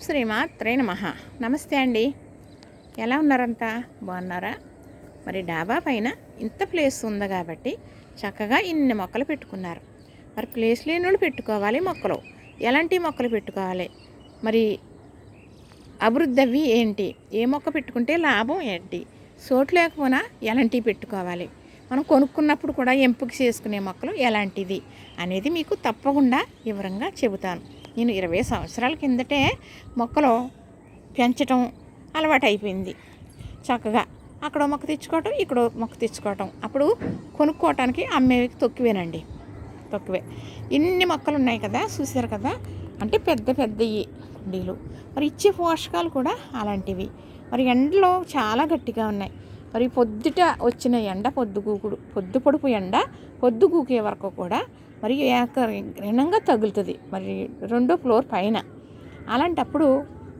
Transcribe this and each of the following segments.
శ్రీమాత్రే నమ. నమస్తే అండి. ఎలా ఉన్నారంతా? బాగున్నారా? మరి డాబా పైన ఇంత ప్లేస్ ఉంది కాబట్టి చక్కగా ఇన్ని మొక్కలు పెట్టుకున్నారు. మరి ప్లేస్ లేని వాళ్ళు పెట్టుకోవాలి మొక్కలు. ఎలాంటి మొక్కలు పెట్టుకోవాలి? మరి అభివృద్ధి అవి ఏంటి? ఏ మొక్క పెట్టుకుంటే లాభం ఏంటి? చోటు లేకపోయినా ఎలాంటివి పెట్టుకోవాలి? మనం కొనుక్కున్నప్పుడు కూడా ఎంపిక చేసుకునే మొక్కలు ఎలాంటిది అనేది మీకు తప్పకుండా వివరంగా చెబుతాను. నేను ఇరవై సంవత్సరాల కిందటే మొక్కలు పెంచటం అలవాటు అయిపోయింది చక్కగా అక్కడ మొక్క తెచ్చుకోవటం ఇక్కడ మొక్క తెచ్చుకోవటం. అప్పుడు కొనుక్కోవటానికి అమ్మేవి తొక్కివేనండి. తొక్కువే. ఇన్ని మొక్కలు ఉన్నాయి కదా చూసారు కదా? అంటే పెద్ద పెద్దవి కుండీలు. మరి ఇచ్చే పోషకాలు కూడా అలాంటివి. మరి ఎండలో చాలా గట్టిగా ఉన్నాయి. మరి పొద్దుట వచ్చిన ఎండ పొద్దు గూకుడు పొద్దు పొడుపు ఎండ పొద్దు గూకే వరకు కూడా మరి ఏకరీనంగా తగులుతుంది. మరి రెండో ఫ్లోర్ పైన. అలాంటప్పుడు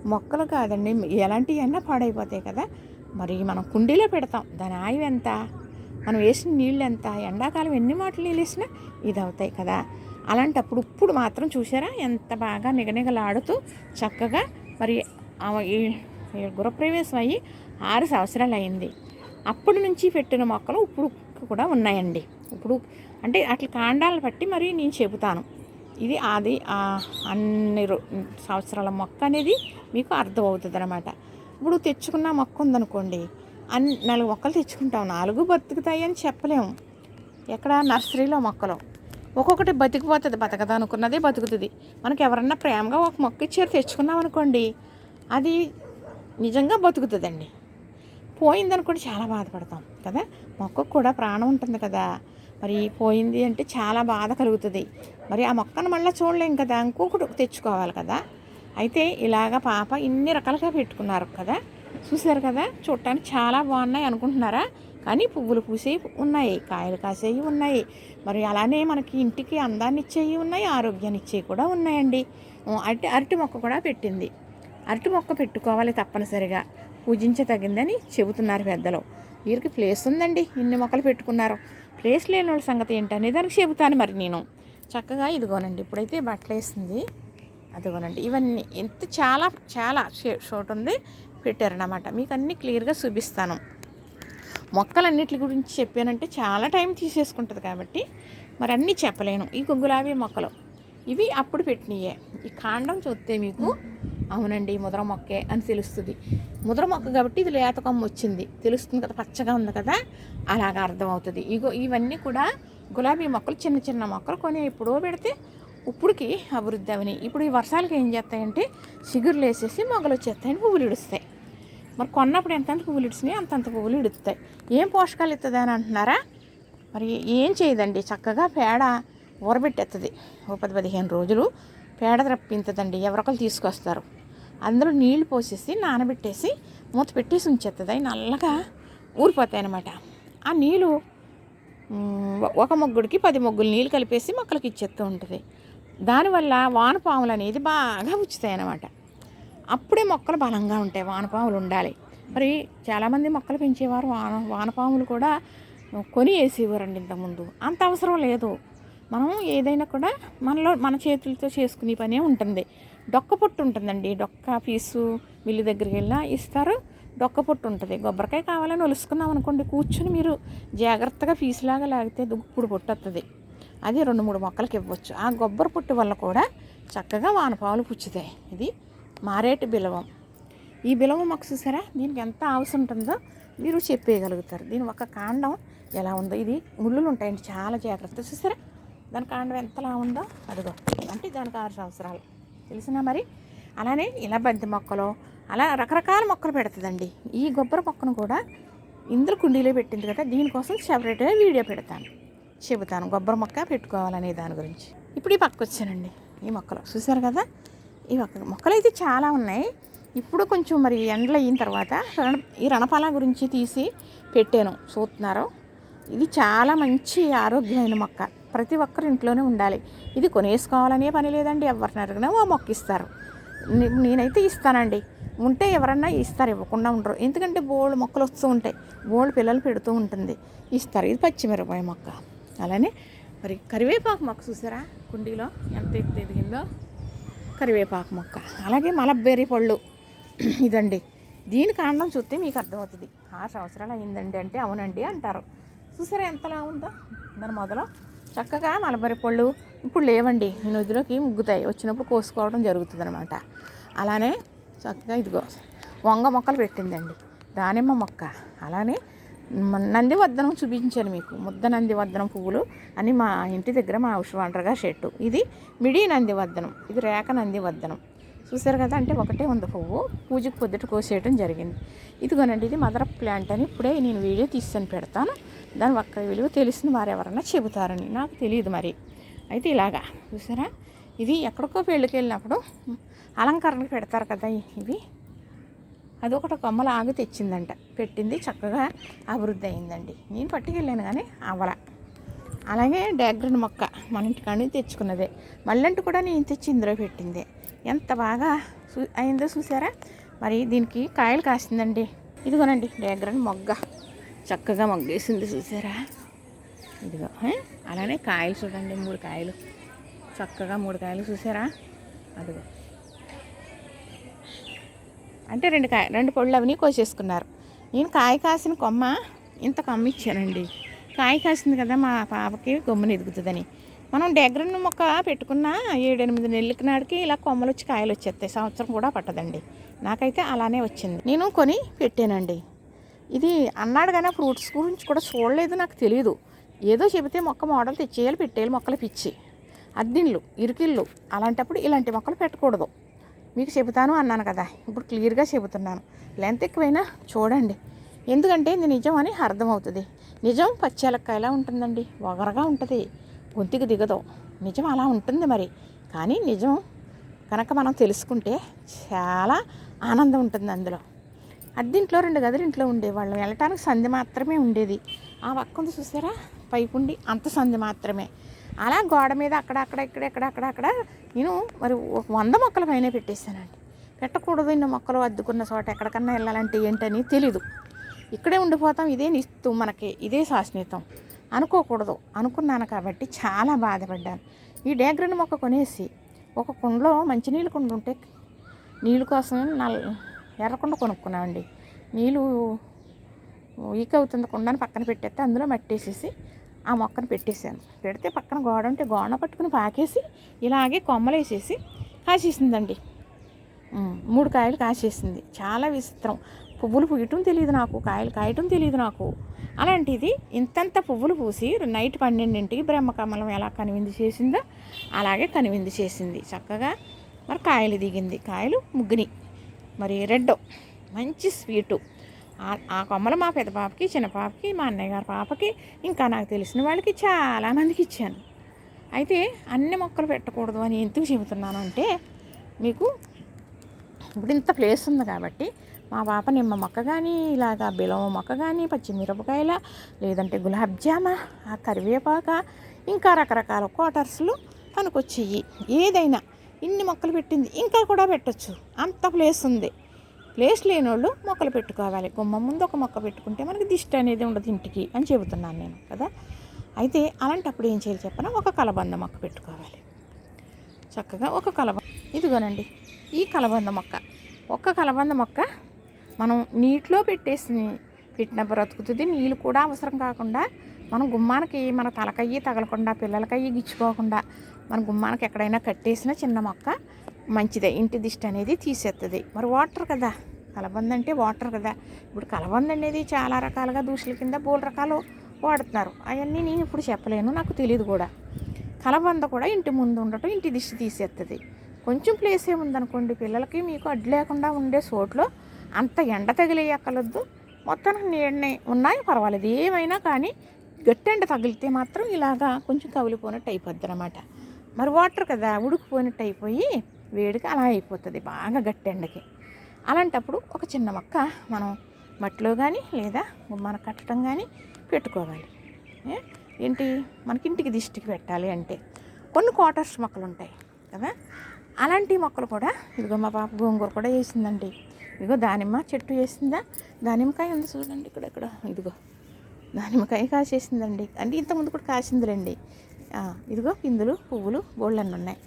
మొక్కలు కాదండి ఎలాంటివన్నా పాడైపోతాయి కదా. మరి మనం కుండీలో పెడతాం. దాని ఆయువు ఎంత? మనం వేసిన నీళ్ళు ఎంత? ఎండాకాలం ఎన్ని మాటలు నీళ్ళు వేసినా ఇది అవుతాయి కదా. అలాంటప్పుడు ఇప్పుడు మాత్రం చూసారా ఎంత బాగా నిగనిగలాడుతూ చక్కగా మరి ఈ గృహప్రవేశం అయ్యి ఆరు సంవత్సరాలు అయింది అప్పటి నుంచి పెట్టిన మొక్కలు ఇప్పుడు కూడా ఉన్నాయండి. ఇప్పుడు అంటే అట్లా కాండాలు బట్టి మరి నేను చెబుతాను. ఇది అది అన్ని రో- సంవత్సరాల మొక్క అనేది మీకు అర్థమవుతుంది అనమాట ఇప్పుడు తెచ్చుకున్న మొక్క ఉందనుకోండి అన్ని నాలుగు మొక్కలు తెచ్చుకుంటాం. నాలుగు బతుకుతాయి అని చెప్పలేము. ఎక్కడ? నర్సరీలో మొక్కలు. ఒక్కొక్కటి బతికిపోతుంది బతకదా అనుకున్నదే బతుకుతుంది. మనకు ఎవరన్నా ప్రేమగా ఒక మొక్క ఇచ్చారు తెచ్చుకున్నాం అనుకోండి అది నిజంగా బతుకుతుందండి. పోయిందనుకోండి చాలా బాధపడతాం కదా? మొక్కకు కూడా ప్రాణం ఉంటుంది కదా? మరి పోయింది అంటే చాలా బాధ కలుగుతుంది. మరి ఆ మొక్కను మళ్ళీ చూడలేం కదా ఇంకొకటి తెచ్చుకోవాలి కదా. అయితే ఇలాగ పాప ఇన్ని రకాలుగా పెట్టుకున్నారు కదా. చూసారు కదా చూడటానికి చాలా బాగున్నాయి అనుకుంటున్నారా? కానీ పువ్వులు పూసేవి ఉన్నాయి కాయలు కాసేవి ఉన్నాయి. మరి అలానే మనకి ఇంటికి అందాన్ని ఇచ్చేవి ఉన్నాయి ఆరోగ్యాన్ని ఇచ్చేవి కూడా ఉన్నాయండి. అరటి అరటి మొక్క కూడా పెట్టింది. అరటి మొక్క పెట్టుకోవాలి తప్పనిసరిగా. పూజించదగిందని చెబుతున్నారు పెద్దలు. వీరికి ప్లేస్ ఉందండి ఇన్ని మొక్కలు పెట్టుకున్నారు. రేస్ లేని వాళ్ళ సంగతి ఏంటనే దానికి చెబుతాను మరి నేను. చక్కగా ఇదిగోనండి ఇప్పుడైతే బట్టలు వేసింది. అదిగోనండి ఇవన్నీ ఎంత చాలా చాలా షోట్ ఉంది పెట్టారనమాట మీకు అన్నీ క్లియర్గా చూపిస్తాను. మొక్కలన్నిటి గురించి చెప్పానంటే చాలా టైం తీసేసుకుంటుంది కాబట్టి మరి అన్నీ చెప్పలేను. ఈ గులాబీ మొక్కలు ఇవి అప్పుడు పెట్టినయే. ఈ కాండం చూస్తే మీకు అవునండి ముద్ర మొక్కే అని తెలుస్తుంది. ముద్ర మొక్క కాబట్టి ఇది లేత కొమ్మ వచ్చింది. తెలుస్తుంది కదా పచ్చగా ఉంది కదా అలాగా అర్థమవుతుంది. ఇగో ఇవన్నీ కూడా గులాబీ మొక్కలు చిన్న చిన్న మొక్కలు కొని ఎప్పుడో పెడితే ఇప్పుడుకి అభివృద్ధి అవని ఇప్పుడు ఈ వర్షాలకి ఏం చేస్తాయంటే చిగురులు వేసేసి మొగ్గలు వచ్చేస్తాయని పువ్వులు ఇడుస్తాయి. మరి కొన్నప్పుడు ఎంతంత పువ్వులు ఇడిచినాయి అంతంత పువ్వులు ఇడుస్తాయి ఏం పోషకాలు ఇస్తుంది అని అంటున్నారా? మరి ఏం చేయదండి చక్కగా పేడ ఊరబెట్టేస్తుంది ఓ పది పదిహేను రోజులు పేడ రప్పించదండి ఎవరొకరు తీసుకొస్తారు. అందులో నీళ్ళు పోసేసి నానబెట్టేసి మూత పెట్టేసి ఉంచేస్తుంది అవి నల్లగా ఊరిపోతాయి అనమాట ఆ నీళ్ళు ఒక మొగ్గుడికి పది మొగ్గులు నీళ్ళు కలిపేసి మొక్కలకి ఇచ్చేస్తూ ఉంటుంది. దానివల్ల వానపాములు అనేది బాగా ఉచ్చుతాయి అన్నమాట అప్పుడే మొక్కలు బలంగా ఉంటాయి. వానపాములు ఉండాలి. మరి చాలామంది మొక్కలు పెంచేవారు. వాన వానపాములు కూడా కొని వేసేవారండి ఇంతకుముందు. అంత అవసరం లేదు. మనం ఏదైనా కూడా మనలో మన చేతులతో చేసుకునే పనే ఉంటుంది. డొక్క పొట్టు ఉంటుందండి. డొక్క పీసు మిల్లు దగ్గరికి వెళ్ళినా ఇస్తారు. డొక్క పొట్టు ఉంటుంది. కొబ్బరికాయ కావాలని ఒలుసుకున్నాం అనుకోండి కూర్చుని మీరు జాగ్రత్తగా పీసులాగా లాగితే దుప్పుడు పొట్టు వస్తుంది అది రెండు మూడు మొక్కలకి ఇవ్వచ్చు. ఆ కొబ్బరి పొట్టు వల్ల కూడా చక్కగా వానపావులు పుచ్చుతాయి. ఇది మారేటి బిలవం. ఈ బిలవం మొక్క చూసారా? దీనికి ఎంత అవసరం ఉంటుందో మీరు చెప్పేయగలుగుతారు. దీని ఒక కాండం ఎలా ఉందో. ఇది ముళ్ళులు ఉంటాయండి. చాలా జాగ్రత్త చూసారా? దాని కాండం ఎంతలా ఉందో అదిగో. అంటే దానికి ఆరు సంవత్సరాలు. తెలిసినా మరి? అలానే ఇలా బంతి మొక్కలు అలా రకరకాల మొక్కలు పెడుతుందండి. ఈ గొబ్బర మొక్కను కూడా ఇందులో కుండీలో పెట్టింది కదా దీనికోసం సెపరేట్గా వీడియో పెడతాను. చెబుతాను గొబ్బర మొక్క పెట్టుకోవాలనే దాని గురించి. ఇప్పుడు ఈ పక్క వచ్చానండి ఈ మొక్కలు. చూసారు కదా? ఈ మొక్క మొక్కలు అయితే చాలా ఉన్నాయి. ఇప్పుడు కొంచెం మరి ఎండలు అయిన తర్వాత రణ ఈ రణపాల గురించి తీసి పెట్టాను. చూస్తున్నారు? ఇది చాలా మంచి ఆరోగ్యమైన మొక్క. ప్రతి ఒక్కరు ఇంట్లోనే ఉండాలి. ఇది కొనేసుకోవాలనే పని లేదండి. ఎవరిని అడిగినా ఓ మొక్క ఇస్తారు. నేనైతే ఇస్తానండి. ఉంటే ఎవరన్నా ఇస్తారు ఇవ్వకుండా ఉండరు. ఎందుకంటే బోల్డ్ మొక్కలు వస్తూ ఉంటాయి. బోల్డ్ పిల్లలు పెడుతూ ఉంటుంది. ఇస్తారు. ఇది పచ్చిమిరపకాయ మొక్క. అలానే మరి కరివేపాకు మొక్క చూసారా? కుండీలో ఎంత ఎత్తు ఎదిగిందో కరివేపాకు మొక్క. అలాగే మలబ్బెర్రీ పళ్ళు. ఇదండి. దీని కాండం చూస్తే మీకు అర్థమవుతుంది. ఆరు సంవత్సరాలు అయిందండి అంటే అవునండి అంటారు. చూసారా ఎంతలా ఉందో? దాని మొదలు చక్కగా మలబరి పళ్ళు ఇప్పుడు లేవండి. ఈ నదిలోకి ముగ్గుతాయి. వచ్చినప్పుడు కోసుకోవడం జరుగుతుంది అనమాట అలానే చక్కగా ఇదిగో వంగ మొక్కలు పెట్టిందండి. దానిమ్మ మొక్క. అలానే నందివర్ధనం చూపించాను మీకు. ముద్ద నందివర్ధనం పువ్వులు అని మా ఇంటి దగ్గర మా ఉషవాంటర్గా చెట్టు ఇది మిడి నందివర్ధనం. ఇది రేఖ నందివర్ధనం. చూసారు కదా అంటే ఒకటే ఉంది పువ్వు. పూజకు పొద్దుట కోసేయటం జరిగింది. ఇదిగోనండి ఇది మదర్ ప్లాంట్ అని ఇప్పుడే నేను వీడియో తీసాను పెడతాను. దాని ఒక్క విలువ తెలిసిన వారు ఎవరన్నా చెబుతారని నాకు తెలియదు మరి. అయితే ఇలాగా చూసారా? ఇది ఎక్కడికో పెళ్ళికి వెళ్ళినప్పుడు అలంకరణకు పెడతారు కదా ఇవి. అది ఒకటి కొమ్మలు ఆగి తెచ్చిందంట. పెట్టింది చక్కగా అభివృద్ధి అయిందండి. నేను పట్టుకెళ్ళాను కానీ అవ్వల. అలాగే డాగ్రన్ మొక్క మన ఇంటికాడి తెచ్చుకున్నదే. మళ్ళంటి కూడా నేను తెచ్చి ఇందులో పెట్టింది. ఎంత బాగా చూ అయిందో చూసారా? మరి దీనికి కాయలు కాసిందండి. ఇదిగోనండి డాగ్రన్ మొగ్గ. చక్కగా మగ్గేసింది చూసారా? ఇదిగో అలానే కాయలు చూడండి మూడు కాయలు. చక్కగా మూడు కాయలు చూసారా? అదిగో. అంటే రెండు కాయ రెండు పళ్ళు అవన్నీ కోసేసుకున్నారు. నేను కాయ కాసిన కొమ్మ ఇంత కొమ్మ ఇచ్చానండి కాయ కాసింది కదా మా పాపకి గమ్మున ఎదుగుతుందని. మనం డెగ్రన్ మొక్క పెట్టుకున్న ఏడెనిమిది నెలలకి నాటికి ఇలా కొమ్మలు వచ్చి కాయలు వచ్చేస్తాయి సంవత్సరం కూడా పట్టదండి. నాకైతే అలానే వచ్చింది. నేను కొని పెట్టానండి. ఇది అన్నాడు కానీ ఫ్రూట్స్ గురించి కూడా చూడలేదు నాకు తెలియదు ఏదో చెబితే మొక్క మోడల్ తెచ్చేయాలి పెట్టేయాలి మొక్కలు పిచ్చి. అద్దిళ్ళు ఇరుకిళ్ళు అలాంటప్పుడు ఇలాంటి మొక్కలు పెట్టకూడదు. మీకు చెబుతాను అన్నాను కదా ఇప్పుడు క్లియర్గా చెబుతున్నాను. లెంత్ ఎక్కువైనా చూడండి. ఎందుకంటే ఇది నిజం అని అర్థమవుతుంది. నిజం పచ్చేలక్కాయలా ఉంటుందండి ఒగరగా ఉంటుంది గొంతుకు దిగదు. నిజం అలా ఉంటుంది మరి. కానీ నిజం కనుక మనం తెలుసుకుంటే చాలా ఆనందం ఉంటుంది అందులో. అద్దీంట్లో రెండు గదులు ఇంట్లో ఉండేవాళ్ళం. వెళ్ళటానికి సంధి మాత్రమే ఉండేది. ఆ పక్కంది చూసారా? పైపుండి అంత సంధి మాత్రమే. అలా గోడ మీద అక్కడ అక్కడ ఇక్కడ ఇక్కడ అక్కడ అక్కడ నేను మరి ఒక వంద మొక్కల పైన పెట్టేశానండి. పెట్టకూడదు ఇన్ని మొక్కలు అద్దుకున్న చోట ఎక్కడికన్నా వెళ్ళాలంటే ఏంటని తెలీదు. ఇక్కడే ఉండిపోతాం ఇదే నిస్తూ మనకి ఇదే శాశ్వతం. అనుకోకూడదు. అనుకున్నాను కాబట్టి చాలా బాధపడ్డాను. ఈ డేగ్రన్ మొక్క కొనేసి ఒక కుండలో మంచినీళ్ళు కుండ ఉంటే నీళ్ళు కోసం నల్ ఎర్రకుండ కొనుక్కున్నామండి. నీళ్ళు వీక్ అవుతుంది కుండని పక్కన పెట్టేస్తే అందులో మట్టేసేసి ఆ మొక్కను పెట్టేశాను. పెడితే పక్కన గోడ ఉంటే గోడ పట్టుకుని పాకేసి ఇలాగే కొమ్మలు వేసేసి కాసేసిందండి. మూడు కాయలు కాసేసింది. చాలా విచిత్రం. పువ్వులు పూయటం తెలియదు నాకు కాయలు కాయటం తెలియదు నాకు. అలాంటిది ఇంతంత పువ్వులు పూసి నైట్ పన్నెండింటికి బ్రహ్మకమలం ఎలా కనివింది చేసిందో అలాగే కనువింది చేసింది. చక్కగా మరి కాయలు దిగింది. కాయలు ముగ్గుని. మరి రెడ్ మంచి స్వీటు. ఆ- కొమ్మలు మా పెద్ద పాపకి చిన్న పాపకి మా అన్నయ్య గారి పాపకి ఇంకా నాకు తెలిసిన వాళ్ళకి చాలామందికి ఇచ్చాను. అయితే అన్ని మొక్కలు పెట్టకూడదు అని ఎందుకు చెబుతున్నానంటే మీకు ఇప్పుడు ఇంత ప్లేస్ ఉంది కాబట్టి మా పాప నిమ్మ మొక్క కానీ ఇలాగా బిలవ మొక్క కానీ పచ్చిమిరపకాయల లేదంటే గులాబ్ జామ ఆ కరివేపాక ఇంకా రకరకాల క్వార్టర్స్లు పనికొచ్చేయి ఏదైనా ఇన్ని మొక్కలు పెట్టింది. ఇంకా కూడా పెట్టచ్చు. అంత ప్లేస్ ఉంది. ప్లేస్ లేని వాళ్ళు మొక్కలు పెట్టుకోవాలి. గుమ్మం ముందు ఒక మొక్క పెట్టుకుంటే మనకి దిష్టి అనేది ఉండదు ఇంటికి అని చెబుతున్నాను నేను కదా? అయితే అలాంటప్పుడు ఏం చేయాలి చెప్పనా? ఒక కలబంద మొక్క పెట్టుకోవాలి. చక్కగా ఒక కలబ ఇదిగోనండి ఈ కలబంద మొక్క. ఒక్క కలబంద మొక్క మనం నీటిలో పెట్టేసి పెట్టిన బ్రతుకుతుంది నీళ్ళు కూడా అవసరం కాకుండా మనం గుమ్మానికి మన తలకయ్యి తగలకుండా పిల్లలకయ్యి గిచ్చుకోకుండా మన గుమ్మానికి ఎక్కడైనా కట్టేసిన చిన్న మొక్క మంచిదే. ఇంటి దిష్టి అనేది తీసేస్తుంది మరి వాటర్ కదా. కలబంద అంటే వాటర్ కదా. ఇప్పుడు కలబంద అనేది చాలా రకాలుగా దూషుల కింద బోల్ రకాలు వాడుతున్నారు. అవన్నీ నేను ఇప్పుడు చెప్పలేను. నాకు తెలియదు కూడా. కలబంద కూడా ఇంటి ముందు ఉండటం ఇంటి దిష్టి తీసేస్తుంది కొంచెం ప్లేస్ ఏముందనుకోండి పిల్లలకి మీకు అడ్డు లేకుండా ఉండే చోట్లో అంత ఎండ తగిలేయక్కలొద్దు మొత్తం నీడనే ఉన్నాయి పర్వాలేదు. ఏమైనా కానీ గట్టి ఎండ తగిలితే మాత్రం ఇలాగా కొంచెం కవిలిపోయినట్టు అయిపోద్ది అనమాట మరి వాటర్ కదా ఉడికిపోయినట్టు అయిపోయి వేడికి అలా అయిపోతుంది బాగా గట్టి ఎండకి. అలాంటప్పుడు ఒక చిన్న మొక్క మనం మట్టిలో కానీ లేదా మన కట్టడం కానీ పెట్టుకోవాలి. ఏంటి? మనకి ఇంటికి దిష్టికి పెట్టాలి అంటే కొన్ని క్వార్టర్స్ మొక్కలు ఉంటాయి కదా అలాంటి మొక్కలు కూడా ఇదిగో మా పాప గోంగూర కూడా వేసిందండి. ఇదిగో దానిమ్మ చెట్టు వేసిందా? దానిమ్మకాయ ఉంది చూడండి ఇక్కడ ఇక్కడ ఇదిగో దానిమ్మకాయ కాసేసిందండి. అంటే ఇంతకుముందు కూడా కాసిందిలేండి. ఇదిగో పిందులు పువ్వులు బోళ్ళన్నీ ఉన్నాయి.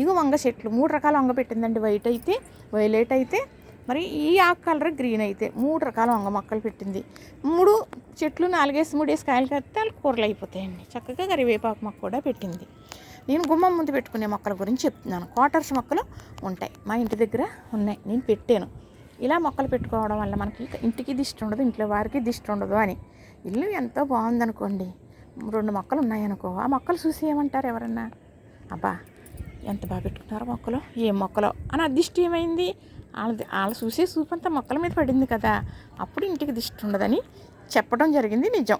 ఇగో వంగ చెట్లు మూడు రకాల వంగ పెట్టిందండి వైట్ అయితే వైలెట్ అయితే మరి ఈ ఆకు కలర్ గ్రీన్ అయితే మూడు రకాల వంగ మొక్కలు పెట్టింది. మూడు చెట్లు నాలుగేసి మూడేసి కాయలు కడితే వాళ్ళు కూరలు అయిపోతాయండి. చక్కగా కరివేపాకు మొక్క కూడా పెట్టింది. నేను గుమ్మం ముందు పెట్టుకునే మొక్కల గురించి చెప్తున్నాను. క్వార్టర్స్ మొక్కలు ఉంటాయి మా ఇంటి దగ్గర ఉన్నాయి నేను పెట్టాను. ఇలా మొక్కలు పెట్టుకోవడం వల్ల మనకి ఇంటికి దిష్టి ఉండదు ఇంట్లో వారికి దిష్టి ఉండదు అని. ఇల్లు ఎంతో బాగుందనుకోండి. రెండు మొక్కలు ఉన్నాయనుకో. ఆ మొక్కలు చూసి ఏమంటారు ఎవరన్నా? అబ్బా ఎంత బాగా పెట్టుకున్నారో మొక్కలు ఏ మొక్కలో? అని ఆ దిష్టి ఏమైంది వాళ్ళది వాళ్ళు చూసే చూపు అంతా మొక్కల మీద పడింది కదా. అప్పుడు ఇంటికి దిష్టి ఉండదని చెప్పడం జరిగింది నిజం.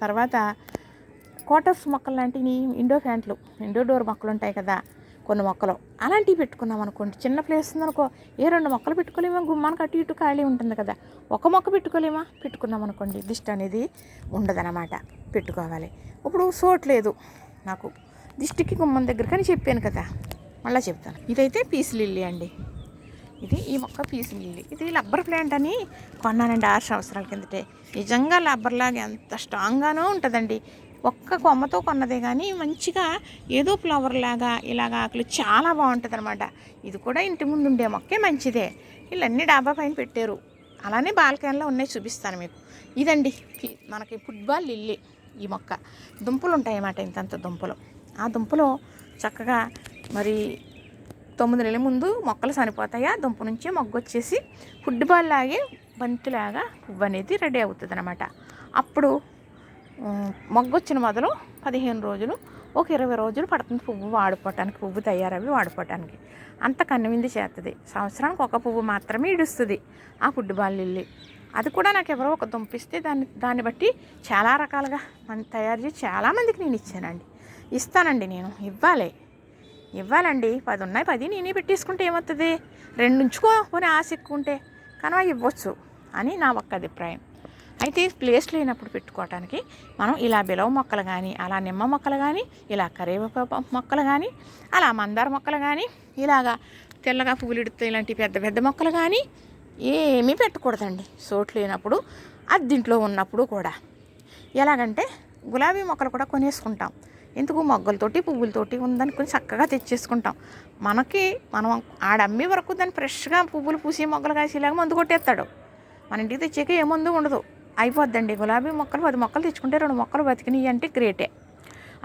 తర్వాత కోటర్స్ మొక్కలు లాంటివి ఇండో ఫ్యాంట్లు ఇండో డోర్ మొక్కలు ఉంటాయి కదా. కొన్ని మొక్కలు అలాంటివి పెట్టుకున్నాం అనుకోండి. చిన్న ప్లేస్ ఉందనుకో ఏ రెండు మొక్కలు పెట్టుకోలేమా? గుమ్మానికి అటు ఇటు ఖాళీ ఉంటుంది కదా. ఒక మొక్క పెట్టుకోలేమా? పెట్టుకున్నాం అనుకోండి దిష్టి అనేది ఉండదన్నమాట. పెట్టుకోవాలి. ఇప్పుడు సోట్లేదు నాకు. దిష్టికి గుమ్మం దగ్గర కానీ చెప్పాను కదా. మళ్ళీ చెప్తాను. ఇదైతే పీస్ లిల్లీ అండి. ఇది ఈ మొక్క పీస్ లిల్లీ. ఇది రబ్బర్ ప్లాంట్ అని కొన్నానండి ఆరు సంవత్సరాల కిందటే. నిజంగా రబ్బర్ లాగా ఎంత స్ట్రాంగ్గానూ ఉంటుందండి. ఒక్క కొమ్మతో కొన్నదే కానీ మంచిగా ఏదో ఫ్లవర్ లాగా ఇలాగ ఆకులు చాలా బాగుంటుంది అనమాట ఇది కూడా ఇంటి ముందు ఉండే మొక్కే మంచిదే. వీళ్ళన్నీ డాబా పైన పెట్టారు. అలానే బాల్కనీలో ఉన్నాయి చూపిస్తాను మీకు. ఇదండి. మనకి ఫుట్బాల్ లిల్లీ ఈ మొక్క. దుంపలు ఉంటాయన్నమాట ఇంతంత దుంపలు. ఆ దుంపలు చక్కగా మరి తొమ్మిది నెలల ముందు మొక్కలు చనిపోతాయి? ఆ దుంప నుంచి మొగ్గు వచ్చేసి ఫుట్బాల్ లాగే బంతిలాగా పువ్వు అనేది రెడీ అవుతుంది అనమాట అప్పుడు మొగ్గొచ్చిన మొదలు పదిహేను రోజులు ఒక ఇరవై రోజులు పడుతుంది పువ్వు వాడుకోవటానికి పువ్వు తయారవి వాడుకోవటానికి. అంత కన్నువింది చేస్తుంది సంవత్సరానికి ఒక పువ్వు మాత్రమే ఇడుస్తుంది ఆ పుడ్డుబాలిల్లి అది కూడా నాకు ఎవరో ఒక దుంపిస్తే దాన్ని దాన్ని బట్టి చాలా రకాలుగా మనం తయారు చేసి చాలామందికి నేను ఇచ్చానండి. ఇస్తానండి నేను ఇవ్వాలి. ఇవ్వాలండి. పది ఉన్నాయి పది నేనే పెట్టేసుకుంటే ఏమవుతుంది? రెండు ఉంచుకో పోనీ ఆశ ఎక్కువ ఉంటే కానీ ఇవ్వచ్చు అని నా ఒక్క అభిప్రాయం. అయితే ప్లేస్ లేనప్పుడు పెట్టుకోవటానికి మనం ఇలా బిలవ మొక్కలు కానీ అలా నిమ్మ మొక్కలు కానీ ఇలా కరివేపాకు మొక్కలు కానీ అలా మందార మొక్కలు కానీ ఇలాగా తెల్లగా పువ్వులు ఇలాంటి పెద్ద పెద్ద మొక్కలు కానీ ఏమీ పెట్టకూడదండి. చోటు లేనప్పుడు అద్దింట్లో ఉన్నప్పుడు కూడా. ఎలాగంటే గులాబీ మొక్కలు కూడా కొనేసుకుంటాం. ఎందుకు? మొగ్గలతోటి పువ్వులతోటి ఉందనుకుని చక్కగా తెచ్చేసుకుంటాం. మనకి మనం ఆడమ్మే వరకు దాన్ని ఫ్రెష్గా పువ్వులు పూసి మొగ్గలు కాసేలాగా మందు కొట్టేస్తాడు. మన ఇంటికి తెచ్చాక ఏ మందు ఉండదు. అయిపోద్దండి. గులాబీ మొక్కలు పది మొక్కలు తెచ్చుకుంటే రెండు మొక్కలు బతికినాయి అంటే గ్రేటే.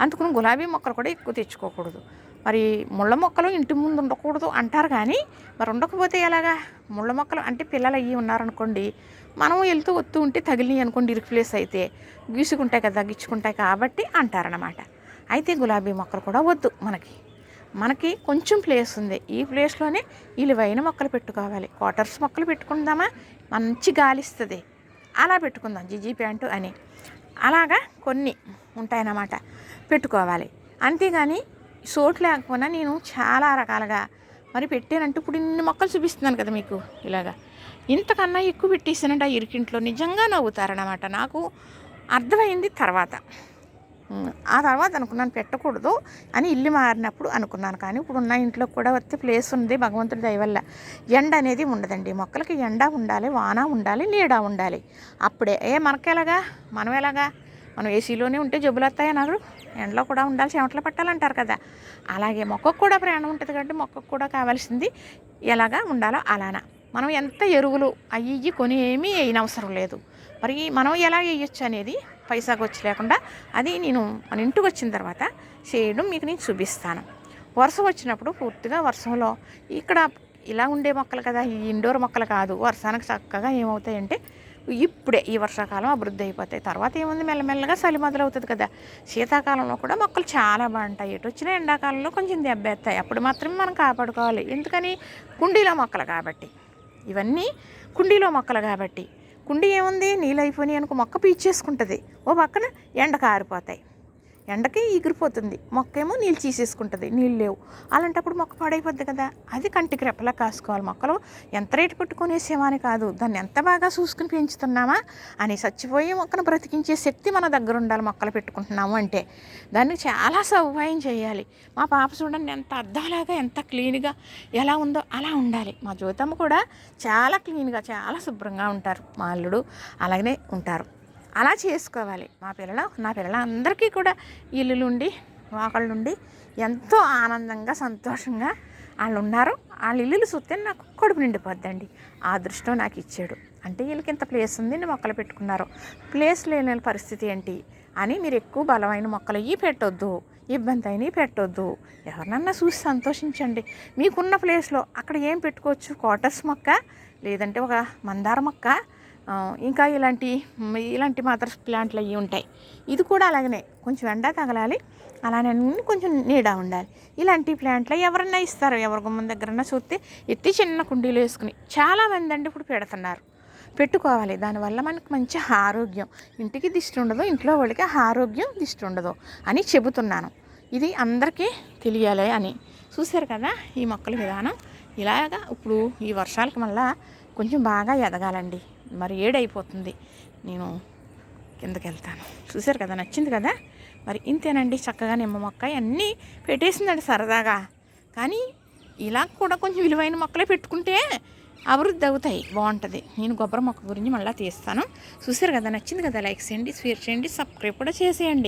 అందుకని గులాబీ మొక్కలు కూడా ఎక్కువ తెచ్చుకోకూడదు. మరి ముళ్ళ మొక్కలు ఇంటి ముందు ఉండకూడదు అంటారు కానీ మరి ఉండకపోతే ఎలాగా? ముళ్ళ మొక్కలు అంటే పిల్లలు అయ్యి ఉన్నారనుకోండి మనం వెళ్తూ వస్తూ ఉంటే తగిలినాయి అనుకోండి ఇరుకు ప్లేస్ అయితే గీసుకుంటాయి కదా గిచ్చుకుంటాయి కాబట్టి అంటారనమాట అయితే గులాబీ మొక్కలు కూడా వద్దు మనకి. మనకి కొంచెం ప్లేస్ ఉంది. ఈ ప్లేస్లోనే ఇలువైన మొక్కలు పెట్టుకోవాలి. క్వార్టర్స్ మొక్కలు పెట్టుకుందామా? మంచి గాలిస్తుంది అలా పెట్టుకుందాం జిజీ ప్యాంటు అని. అలాగా కొన్ని ఉంటాయన్నమాట. పెట్టుకోవాలి. అంతేగాని సోటు లేకపోయినా నేను చాలా రకాలుగా మరి పెట్టానంటే ఇప్పుడు ఇన్ని మొక్కలు చూపిస్తున్నాను కదా మీకు ఇలాగా. ఇంతకన్నా ఎక్కువ పెట్టేసానంటే ఆ ఇరికింట్లో నిజంగా నవ్వుతారనమాట నాకు అర్థమైంది తర్వాత. ఆ తర్వాత అనుకున్నాను పెట్టకూడదు అని ఇల్లు మారినప్పుడు అనుకున్నాను. కానీ ఇప్పుడు ఉన్న ఇంట్లో కూడా వస్తే ప్లేస్ ఉంది భగవంతుడి దయవల్ల ఎండ అనేది ఉండదండి. మొక్కలకి ఎండ ఉండాలి వాన ఉండాలి నీడ ఉండాలి. అప్పుడే. ఏ మనకి ఎలాగా? మనం ఎలాగా? మనం ఏసీలోనే ఉంటే జబ్బులు వస్తాయి అన్నారు. ఎండలో కూడా ఉండాలి చెమటలు పట్టాలంటారు కదా. అలాగే మొక్కకు కూడా ప్రాణం ఉంటుంది కాబట్టి మొక్కకు కూడా కావాల్సింది ఎలాగా ఉండాలో అలానా. మనం ఎంత ఎరువులు అయ్యి ఇవి కొని ఏమీ వేయనవసరం లేదు. మరి మనం ఎలా వేయొచ్చు అనేది పైసా ఖర్చు లేకుండా అది నేను మన ఇంటికి వచ్చిన తర్వాత చేయడం మీకు నేను చూపిస్తాను. వర్షం వచ్చినప్పుడు పూర్తిగా వర్షంలో ఇక్కడ ఇలా ఉండే మొక్కలు కదా ఈ ఇండోర్ మొక్కలు కాదు వర్షానికి చక్కగా ఏమవుతాయంటే ఇప్పుడే ఈ వర్షాకాలం అభివృద్ధి అయిపోతాయి. తర్వాత ఏముంది? మెల్లమెల్లగా చలి మొదలవుతుంది కదా. శీతాకాలంలో కూడా మొక్కలు చాలా బాగుంటాయి. ఎటు వచ్చినా ఎండాకాలంలో కొంచెం దెబ్బేస్తాయి. అప్పుడు మాత్రమే మనం కాపాడుకోవాలి. ఎందుకని? కుండీలో మొక్కలు కాబట్టి. ఇవన్నీ కుండీలో మొక్కలు కాబట్టి. కుండీ ఏముంది? నీళ్ళు అయిపోయినాయి అనుకో మొక్క పీచేసుకుంటుంది ఓ పక్కన ఎండ కారిపోతాయి ఎండకి ఎగిరిపోతుంది. మొక్క ఏమో నీళ్ళు తీసేసుకుంటుంది. నీళ్ళు లేవు. అలాంటప్పుడు మొక్క పాడైపోద్ది కదా. అది కంటికి రెప్పలా కాసుకోవాలి మొక్కలు. ఎంత రేటు పెట్టుకునేసేమని కాదు. దాన్ని ఎంత బాగా చూసుకుని పెంచుతున్నామా అని చచ్చిపోయి మొక్కను బ్రతికించే శక్తి మన దగ్గర ఉండాలి మొక్కలు పెట్టుకుంటున్నాము అంటే. దాన్ని చాలా సౌకర్యం చేయాలి. మా పాప చూడండి ఎంత అద్దంలాగా ఎంత క్లీన్గా ఎలా ఉందో అలా ఉండాలి. మా జ్యోతమ్మ కూడా చాలా క్లీన్గా చాలా శుభ్రంగా ఉంటారు. మా అల్లుడు అలాగనే ఉంటారు. అలా చేసుకోవాలి. మా పిల్లల నా పిల్లల అందరికీ కూడా ఇల్లులుండి ఒకళ్ళ నుండి ఎంతో ఆనందంగా సంతోషంగా వాళ్ళు ఉన్నారు వాళ్ళ ఇల్లులు చూస్తే నాకు కడుపు నిండిపోద్దండి. ఆ దృష్టం నాకు ఇచ్చాడు. అంటే వీళ్ళకి ఇంత ప్లేస్ ఉంది మొక్కలు పెట్టుకున్నారు. ప్లేస్ లేని పరిస్థితి ఏంటి అని మీరు ఎక్కువ బలమైన మొక్కలు ఇవి పెట్టొద్దు ఇబ్బంది అయినవి పెట్టొద్దు. ఎవరినన్నా చూసి సంతోషించండి. మీకున్న ప్లేస్లో అక్కడ ఏం పెట్టుకోవచ్చు? క్వార్టర్స్ మొక్క లేదంటే ఒక మందార మొక్క ఇంకా ఇలాంటి ఇలాంటి మదర్స్ ప్లాంట్లు అవి ఉంటాయి. ఇది కూడా అలాగనే కొంచెం ఎండ తగలాలి అలానే కొంచెం నీడ ఉండాలి. ఇలాంటి ప్లాంట్లు ఎవరన్నా ఇస్తారు ఎవరి గుమ్మం దగ్గరన్నా చూస్తే ఎత్తి చిన్న కుండీలు వేసుకుని చాలామంది అండి ఇప్పుడు పెడుతున్నారు. పెట్టుకోవాలి దానివల్ల మనకు మంచి ఆరోగ్యం. ఇంటికి దిష్టి ఉండదు ఇంట్లో వాళ్ళకి ఆరోగ్యం దిష్టి ఉండదు అని చెబుతున్నాను. ఇది అందరికీ తెలియాలి అని. చూశారు కదా ఈ మొక్కల విధానం? ఇలాగా ఇప్పుడు ఈ వర్షాలకు మళ్ళా కొంచెం బాగా ఎదగాలండి. మరి ఏడైపోతుంది. నేను కిందకి వెళ్తాను. చూశారు కదా నచ్చింది కదా? మరి ఇంతేనండి చక్కగా నిమ్మ మొక్క అన్నీ పెట్టేసిందండి సరదాగా. కానీ ఇలా కూడా కొంచెం విలువైన మొక్కలే పెట్టుకుంటే అభివృద్ధి అవుతాయి. బాగుంటుంది. నేను కొబ్బరి మొక్క గురించి మళ్ళీ తీస్తాను. చూసారు కదా నచ్చింది కదా? లైక్ చేయండి షేర్ చేయండి సబ్స్క్రైబ్ కూడా చేసేయండి.